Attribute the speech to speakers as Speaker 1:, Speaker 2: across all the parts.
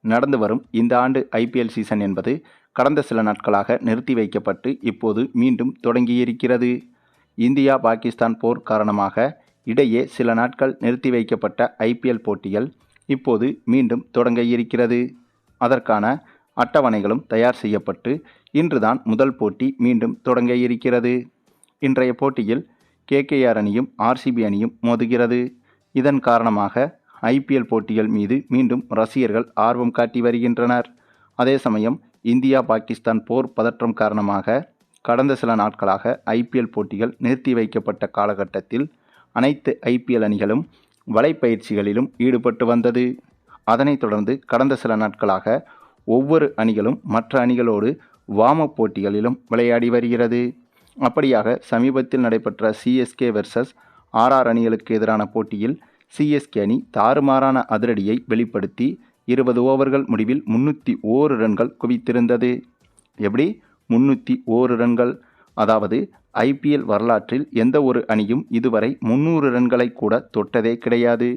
Speaker 1: நடந்து வரும் இந்த ஆண்டு ஐபிஎல் சீசன் என்பது கடந்த சில நாட்களாக நிறுத்தி வைக்கப்பட்டு இப்போது மீண்டும் தொடங்கியிருக்கிறது. இந்தியா பாகிஸ்தான் போர் காரணமாக இடையே சில நாட்கள் நிறுத்தி வைக்கப்பட்ட ஐபிஎல் போட்டிகள் இப்போது மீண்டும் தொடங்க இருக்கிறது. அதற்கான அட்டவணைகளும் தயார் செய்யப்பட்டு இன்றுதான் முதல் போட்டி மீண்டும் தொடங்க இருக்கிறது. இன்றைய போட்டியில் கேகேஆர் அணியும் ஆர்சிபி அணியும் மோதுகிறது. இதன் காரணமாக ஐபிஎல் போட்டிகள் மீது மீண்டும் ரசிகர்கள் ஆர்வம் காட்டி வருகின்றனர். அதே சமயம் இந்தியா பாகிஸ்தான் போர் பதற்றம் காரணமாக கடந்த சில நாட்களாக ஐபிஎல் போட்டிகள் நிறுத்தி வைக்கப்பட்ட காலகட்டத்தில் அனைத்து ஐபிஎல் அணிகளும் வலைப்பயிற்சிகளிலும் ஈடுபட்டு வந்தது. அதனைத் தொடர்ந்து கடந்த சில நாட்களாக ஒவ்வொரு அணிகளும் மற்ற அணிகளோடு வாம போட்டிகளிலும் விளையாடி வருகிறது. அப்படியாக சமீபத்தில் நடைபெற்ற சிஎஸ்கே வெர்சஸ் ஆர்ஆர் அணிகளுக்கு எதிரான போட்டியில் சிஎஸ்கே அணி தாறுமாறான அதிரடியை வெளிப்படுத்தி இருபது ஓவர்கள் முடிவில் முன்னூற்றி ஓரு ரன்கள் குவித்திருந்தது. எப்படி? முன்னூற்றி ஓரு ரன்கள். அதாவது ஐபிஎல் வரலாற்றில் எந்த ஒரு அணியும் இதுவரை முந்நூறு ரன்களை கூட தொட்டதே கிடையாது.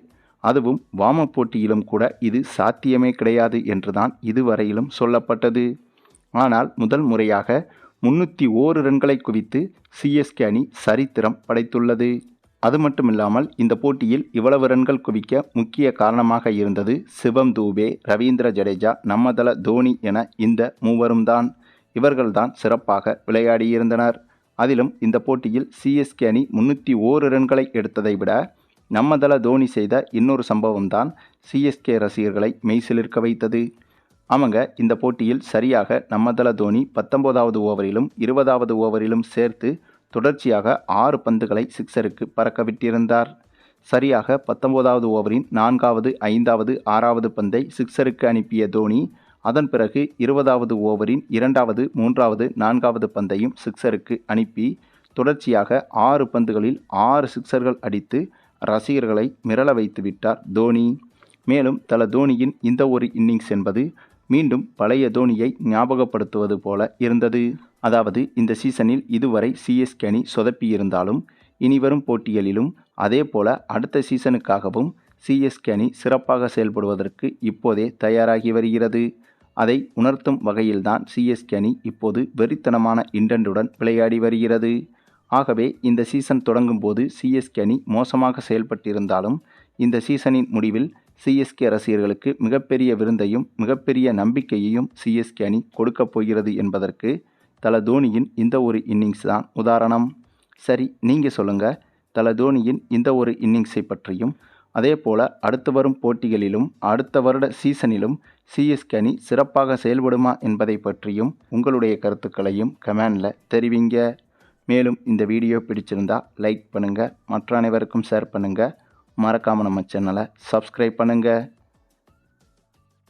Speaker 1: அதுவும் வாம போட்டியிலும் கூட இது சாத்தியமே கிடையாது என்றுதான் இதுவரையிலும் சொல்லப்பட்டது. ஆனால் முதல் முறையாக முன்னூற்றி ஓரு ரன்களை குவித்து சிஎஸ்கே அணி சரித்திரம் படைத்துள்ளது. அது மட்டும் இல்லாமல் இந்த போட்டியில் இவ்வளவு ரன்கள் குவிக்க முக்கிய காரணமாக இருந்தது சிவம் தூபே ரவீந்திர ஜடேஜா நம்மதள தோனி என இந்த மூவரும் தான் இவர்கள்தான் சிறப்பாக விளையாடியிருந்தனர். அதிலும் இந்த போட்டியில் சிஎஸ்கே அணி முன்னூற்றி ஓரு ரன்களை எடுத்ததை விட நம்மதள தோனி செய்த இன்னொரு சம்பவம் தான் சிஎஸ்கே ரசிகர்களை மெய்சிலிருக்க வைத்தது. அவங்க இந்த போட்டியில் சரியாக நம்மதள தோனி பத்தொன்பதாவது ஓவரிலும் இருபதாவது ஓவரிலும் சேர்த்து தொடர்ச்சியாக ஆறு பந்துகளை சிக்ஸருக்கு பறக்க விட்டிருந்தார் சரியாக பத்தொன்பதாவது ஓவரின் நான்காவது ஐந்தாவது ஆறாவது பந்தை சிக்ஸருக்கு அனுப்பிய தோனி அதன் பிறகு இருபதாவது ஓவரின் இரண்டாவது மூன்றாவது நான்காவது பந்தையும் சிக்ஸருக்கு அனுப்பி தொடர்ச்சியாக ஆறு பந்துகளில் ஆறு சிக்ஸர்கள் அடித்து ரசிகர்களை மிரள வைத்து விட்டார் தோனி. மேலும் தல தோனியின் இந்த ஒரு இன்னிங்ஸ் என்பது மீண்டும் பழைய தோனியை ஞாபகப்படுத்துவது போல இருந்தது. அதாவது இந்த சீசனில் இதுவரை சிஎஸ்கே அணி சொதப்பியிருந்தாலும் இனிவரும் போட்டிகளிலும் அதே போல அடுத்த சீசனுக்காகவும் சிஎஸ்கே அணி சிறப்பாக செயல்படுவதற்கு இப்போதே தயாராகி வருகிறது. அதை உணர்த்தும் வகையில்தான் சிஎஸ்கே அணி இப்போது வெறித்தனமான இண்டண்டுடன் விளையாடி வருகிறது. ஆகவே இந்த சீசன் தொடங்கும் போது சிஎஸ்கே அணி மோசமாக செயல்பட்டிருந்தாலும் இந்த சீசனின் முடிவில் சிஎஸ்கே ரசிகர்களுக்கு மிகப்பெரிய விருந்தையும் மிகப்பெரிய நம்பிக்கையையும் சிஎஸ்கே அணி கொடுக்கப் போகிறது என்பதற்கு தல தோனியின் இந்த ஒரு இன்னிங்ஸ் தான் உதாரணம். சரி நீங்கள் சொல்லுங்கள் தல தோனியின் இந்த ஒரு இன்னிங்ஸை பற்றியும் அதே போல் அடுத்து வரும் போட்டிகளிலும் அடுத்த வருட சீசனிலும் சிஎஸ்கே அணி சிறப்பாக செயல்படுமா என்பதை பற்றியும் உங்களுடைய கருத்துக்களையும் கமெண்டில் தெரிவிங்க. மேலும் இந்த வீடியோ பிடிச்சிருந்தா லைக் பண்ணுங்கள் மற்ற அனைவருக்கும் ஷேர் பண்ணுங்கள் மறக்காமல் நம்ம சேனலை சப்ஸ்கிரைப் பண்ணுங்கள்